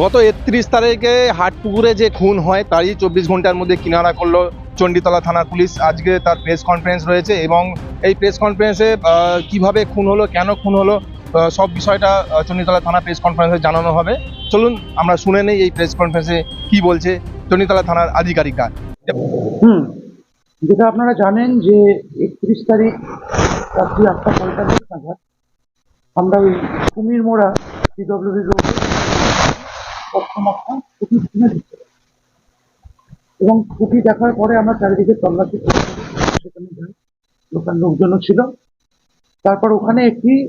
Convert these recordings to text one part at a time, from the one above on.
গত একত্রিশ তারিখে হাটপুকুরে যে খুন হয়, তারই চব্বিশ ঘণ্টার মধ্যে কিনারা করল চণ্ডীতলা থানার পুলিশ। আজকে তার প্রেস কনফারেন্স রয়েছে এবং এই প্রেস কনফারেন্সে কীভাবে খুন হলো, কেন খুন হলো সব বিষয়টা চণ্ডীতলা থানা প্রেস কনফারেন্সে জানানো হবে। চলুন, আমরা শুনে নেই এই প্রেস কনফারেন্সে কি বলছে চণ্ডীতলা থানার আধিকারিকরা। হুম, যেটা আপনারা জানেন যে একত্রিশ তারিখ রাত্রি আটটা পঁয়তাল্লিশ নাগাদ আমরা ওই কুমির মোড়া পিডব্লিউডি দিচ্ছি এবং খুঁটি দেখার পরে আমরা চারিদিকে তল্লাশি সেখানে লোকাল লোকজনও ছিল। তারপর ওখানে একটি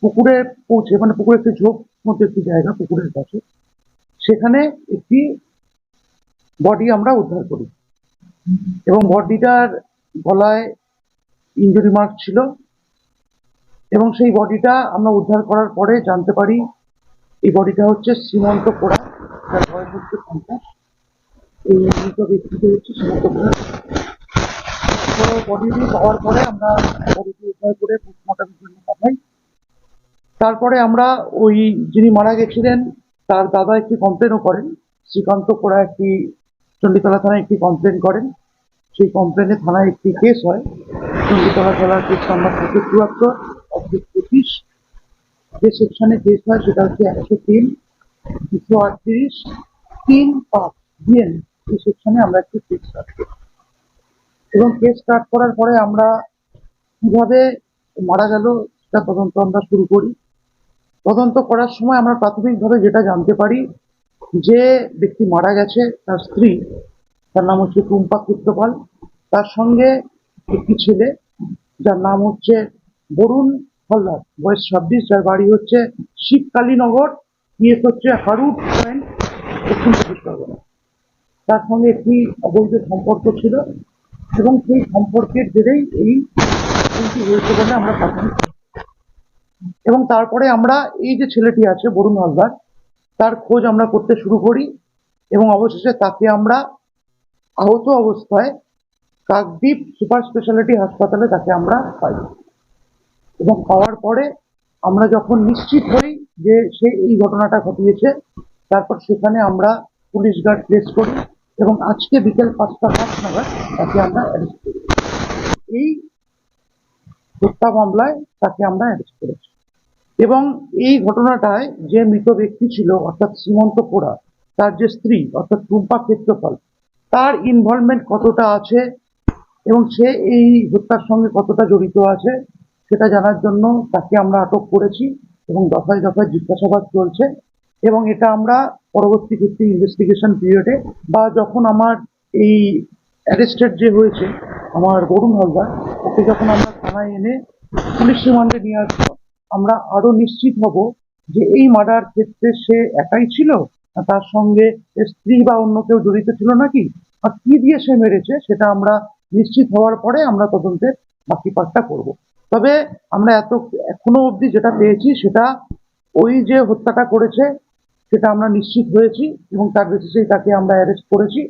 পুকুরে পৌঁছে মানে পুকুরে একটি ঝোপ মতো একটি জায়গা, পুকুরের পাশে। সেখানে একটি বডি আমরা উদ্ধার করি। এবং বডিটার গলায় ইঞ্জুরি মার্ক ছিল। এবং সেই বডিটা আমরা উদ্ধার করার পরে জানতে পারি, এই বডিটা হচ্ছে সীমন্ত পোড়া। পরে আমরা তারপরে আমরা ওই যিনি মারা গেছিলেন, তার দাদা একটি কমপ্লেনও করেন। শ্রীকান্ত পোড়া একটি চণ্ডীতলা থানায় একটি কমপ্লেন করেন। সেই কমপ্লেনে থানায় একটি কেস হয়। চণ্ডীতলা জেলার কেস নাম্বার থাকে চুয়াত্তর পঁচিশ। যে সেকশনে কেস হয়, সেটা হচ্ছে একশো তিন, দুশো আটত্রিশ তিন পাঁচ বিএন এই সেকশনে আমরা একটি কেস স্টার্ট করি। এবং কেস স্টার্ট করার পরে আমরা কীভাবে মারা গেল সেটা তদন্ত আমরা শুরু করি। তদন্ত করার সময় আমরা প্রাথমিকভাবে যেটা জানতে পারি, যে ব্যক্তি মারা গেছে তার স্ত্রী, তার নাম হচ্ছে টুম্পা ক্ষুদ্রপাল তার সঙ্গে একটি ছেলে, যার নাম হচ্ছে বরুণ হলদার, বয়স ছাব্বিশ, যার বাড়ি হচ্ছে শিবকালীনগর পিএস হচ্ছে হারুট পয়েন্ট তার সঙ্গে একটি অবৈধ সম্পর্ক ছিল এবং সেই সম্পর্কের জেরেই এই হয়েছে বলে আমরা প্রাথমিক এবং তারপরে আমরা এই যে ছেলেটি আছে, বরুণ হালদার, তার খোঁজ আমরা করতে শুরু করি এবং অবশেষে তাকে আমরা আহত অবস্থায় কাকদ্বীপ সুপার স্পেশালিটি হাসপাতালে তাকে আমরা পাই। এবং পাওয়ার পরে আমরা যখন নিশ্চিত হই যে সে এই ঘটনাটা ঘটিয়েছে তারপর সেখানে আমরা পুলিশ গার্ড প্লেস করি এবং আজকে বিকেল পাঁচটা পাঁচ নাগাদ তাকে আমরা অ্যারেস্ট করি। এই হত্যা মামলায় তাকে আমরা অ্যারেস্ট করেছি। এবং এই ঘটনাটায় যে মৃত ব্যক্তি ছিল, অর্থাৎ শ্রীমন্ত পোড়া, তার যে স্ত্রী, অর্থাৎ টুম্পা ক্ষেত্রপাল তার ইনভলভমেন্ট কতটা আছে এবং সে এই হত্যার সঙ্গে কতটা জড়িত আছে, সেটা জানার জন্য তাকে আমরা আটক করেছি এবং দফায় দফায় জিজ্ঞাসাবাদ চলছে। এবং এটা আমরা পরবর্তী ক্ষেত্রে ইনভেস্টিগেশন পিরিয়ডে বা যখন আমার এই অ্যারেস্টেড যে হয়েছে, আমার বরুণ হালদার, ওকে যখন আমরা থানায় এনে পুলিশ রিমান্ডে নিয়ে আসব, আমরা আরও নিশ্চিত হব যে এই মার্ডার ক্ষেত্রে সে একাই ছিল? তার সঙ্গে স্ত্রী বা অন্য কেউ জড়িত ছিল নাকি? আর কি দিয়ে সে মেরেছে সেটা আমরা নিশ্চিত হওয়ার পরে আমরা তদন্তের বাকি পাঠটা করব। তবে আমরা এত, এখনও অবধি যেটা পেয়েছি সেটা ওই যে হত্যাটা করেছে সেটা আমরা নিশ্চিত হয়েছি এবং তার বেসিসেই তাকে আমরা অ্যারেস্ট করেছি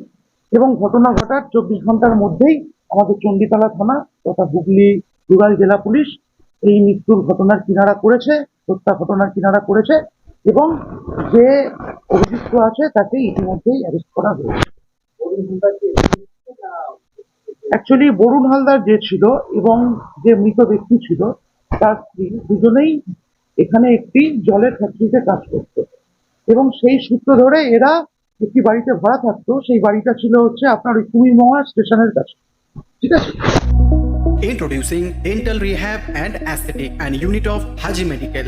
এবং ঘটনা ঘটার চব্বিশ ঘণ্টার মধ্যেই আমাদের চণ্ডীতলা থানা তথা হুগলি রুরাল জেলা পুলিশ এই মৃত্যুর ঘটনার কিনারা করেছে, হত্যা ঘটনার কিনারা করেছে এবং যে অভিযুক্ত আছে তাকে ইতিমধ্যেই অ্যারেস্ট করা হয়েছে। অ্যাকচুয়ালি বরুণ হালদার যে ছিল এবং যে মৃত ব্যক্তি ছিল, তার স্ত্রী দুজনেই এখানে একটি জলের ফ্যাক্টরিতে কাজ করতো। এবং সেই সূত্র ধরে এরা একটি বাড়িতে ভরা থাকতো, সেই বাড়িটা ছিল হচ্ছে আপনার ওই কুমিরমোহা স্টেশনের কাছে ঠিক আছে Introducing Dental Rehab and Aesthetic and Unit of Haji Medical.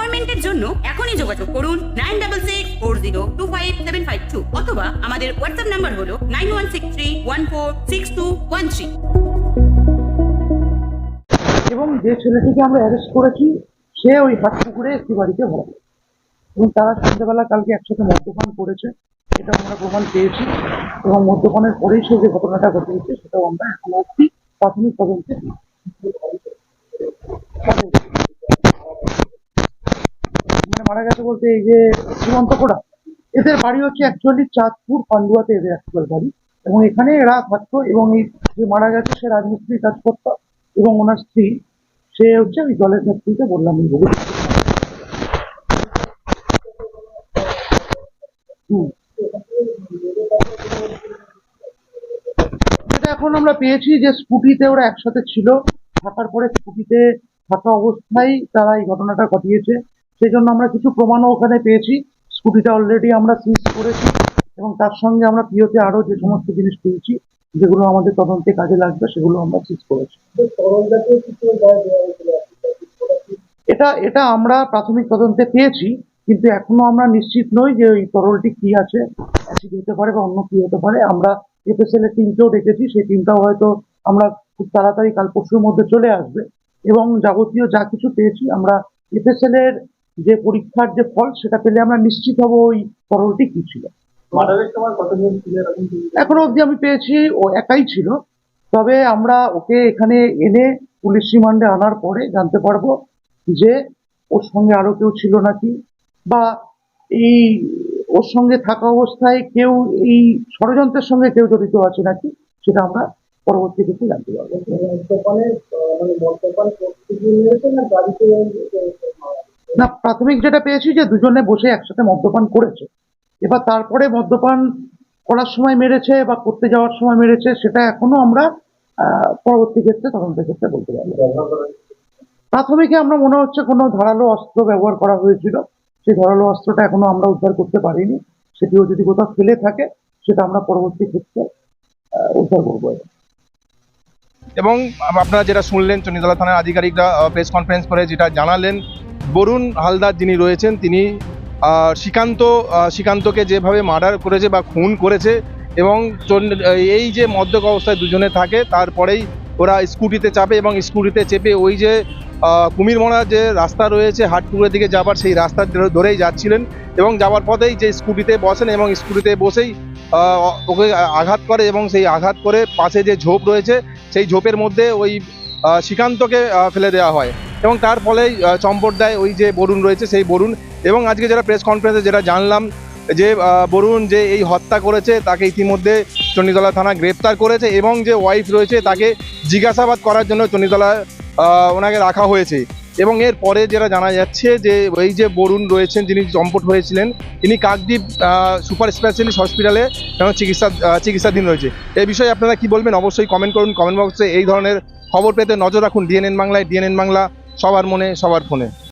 অ্যাপয়েন্টমেন্টের জন্য এখনই যোগাযোগ করুন nine double six four zero two five seven five two অথবা আমাদের হোয়াটসঅ্যাপ নাম্বার হলো nine one six three one four six two one three এবং যে ছেলেটিকে আমরা অ্যারেস্ট করেছি, সে ওই হাটপুকুরে একটি বাড়িতে ভাড়া এবং তারা সন্ধ্যেবেলা কালকে একসাথে মদ্যপান করেছে, এটা আমরা প্রমাণ পেয়েছি। এবং মদ্যপানের পরেই সে যে ঘটনাটা ঘটিয়েছে সেটাও আমরা এখনও অব্দি প্রাথমিক তদন্তে মানে মারা গেছে বলতে এই যে সীমন্ত কোড়া এদের বাড়ি হচ্ছে অ্যাকচুয়ালি চাঁদপুর পান্ডুয়াতে এদের অ্যাকচুয়াল বাড়ি। এবং এখানে এরা থাকতো এবং এই যে মারা গেছে সে রাজমিস্ত্রি কাজ করতো এবং ওনার স্ত্রী। সে হচ্ছে ওই জলের ফ্যাক্টরিতে বললাম এই বলে হুম। এখন আমরা পেয়েছি যে স্কুটিতে ওরা একসাথে ছিল। থাকার পরে স্কুটিতে থাকা অবস্থায় তারা এই ঘটনাটা ঘটিয়েছে। সেই জন্য আমরা কিছু প্রমাণও ওখানে পেয়েছি। স্কুটিটা অলরেডি আমরা সিজ করেছি এবং তার সঙ্গে আমরা পিওতে আরও যে সমস্ত জিনিস পেয়েছি, যেগুলো আমাদের তদন্তে কাজে লাগবে, সেগুলো আমরা সিজ করেছি। এটা এটা আমরা প্রাথমিক তদন্তে পেয়েছি, কিন্তু এখনও আমরা নিশ্চিত নই যে ওই তরলটি কি আছে অ্যাসিড হতে পারে বা অন্য কি হতে পারে। আমরা এফএসএল এর টিমকেও ডেকেছি সেই টিমটাও হয়তো আমরা খুব তাড়াতাড়ি কাল পরশুর মধ্যে চলে আসবে। এবং যাবতীয় যা কিছু পেয়েছি, আমরা এফএসএল এর যে পরীক্ষার যে ফল সেটা পেলে আমরা নিশ্চিত হব ওই তরলটি কি ছিল। এখনও অবধি আমি পেয়েছি ও একাই ছিল। তবে আমরা ওকে এখানে এনে পুলিশ রিমান্ডে আনার পরে জানতে পারব যে ওর সঙ্গে আরও কেউ ছিল নাকি বা এই ওর সঙ্গে থাকা অবস্থায় কেউ এই ষড়যন্ত্রের সঙ্গে কেউ জড়িত আছে নাকি সেটা আমরা পরবর্তী ক্ষেত্রে জানতে পারব। না, প্রাথমিক যেটা পেয়েছি যে দুজনে বসে একসাথে মদ্যপান করেছে। এবার তারপরে মদ্যপান করার সময় মেরেছে বা করতে যাওয়ার সময় মেরেছে, সেটা এখনও আমরা পরবর্তী ক্ষেত্রে তদন্তের ক্ষেত্রে বলতে পারব প্রাথমিকে আমরা মনে হচ্ছে কোনো ধারালো অস্ত্র ব্যবহার করা হয়েছিল। সেই ধারালো অস্ত্রটা এখনও আমরা উদ্ধার করতে পারিনি। সেটিও যদি কোথাও ফেলে থাকে, সেটা আমরা পরবর্তী ক্ষেত্রে উদ্ধার করব। এবং আপনারা যেটা শুনলেন চন্ডীতলা থানার আধিকারিকরা প্রেস কনফারেন্স করে যেটা জানালেন বরুণ হালদার যিনি রয়েছেন, তিনি শ্রীকান্ত শ্রীকান্তকে যেভাবে মার্ডার করেছে বা খুন করেছে এবং এই যে মদ্যক অবস্থায় দুজনে থাকে, তারপরেই ওরা স্কুটিতে চাপে এবং স্কুটিতে চেপে ওই যে কুমিরমোড়া যে রাস্তা রয়েছে হাটপুরের দিকে যাবার, সেই রাস্তা ধরেই যাচ্ছিলেন এবং যাওয়ার পথেই যে স্কুটিতে বসেন এবং স্কুটিতে বসেই ওকে আঘাত করে এবং সেই আঘাত করে পাশে যে ঝোপ রয়েছে, সেই ঝোপের মধ্যে ওই শ্রীকান্তকে ফেলে দেওয়া হয়। এবং তার আহ, চম্পট দেয় ওই যে বরুণ রয়েছে সেই বরুণ। এবং আজকে যারা প্রেস কনফারেন্সে যেটা জানলাম যে বরুণ যে এই হত্যা করেছে তাকে ইতিমধ্যে চণ্ডীতলা থানা গ্রেপ্তার করেছে এবং যে ওয়াইফ রয়েছে তাকে জিজ্ঞাসাবাদ করার জন্য চণ্ডীতলা ওনাকে রাখা হয়েছে। এবং এর পরে যেটা জানা যাচ্ছে যে এই যে বরুণ রয়েছেন যিনি চম্পট হয়েছিলেন তিনি কাকদ্বীপ সুপার স্পেশালিস্ট হসপিটালে চিকিৎসা চিকিৎসাধীন রয়েছে। এই বিষয়ে আপনারা কি বলবেন? অবশ্যই কমেন্ট করুন। কমেন্ট বক্সে এই ধরনের খবর পেতে নজর রাখুন। ডিএনএন বাংলায় ডিএনএন বাংলা সবার মনে সবার ফোনে।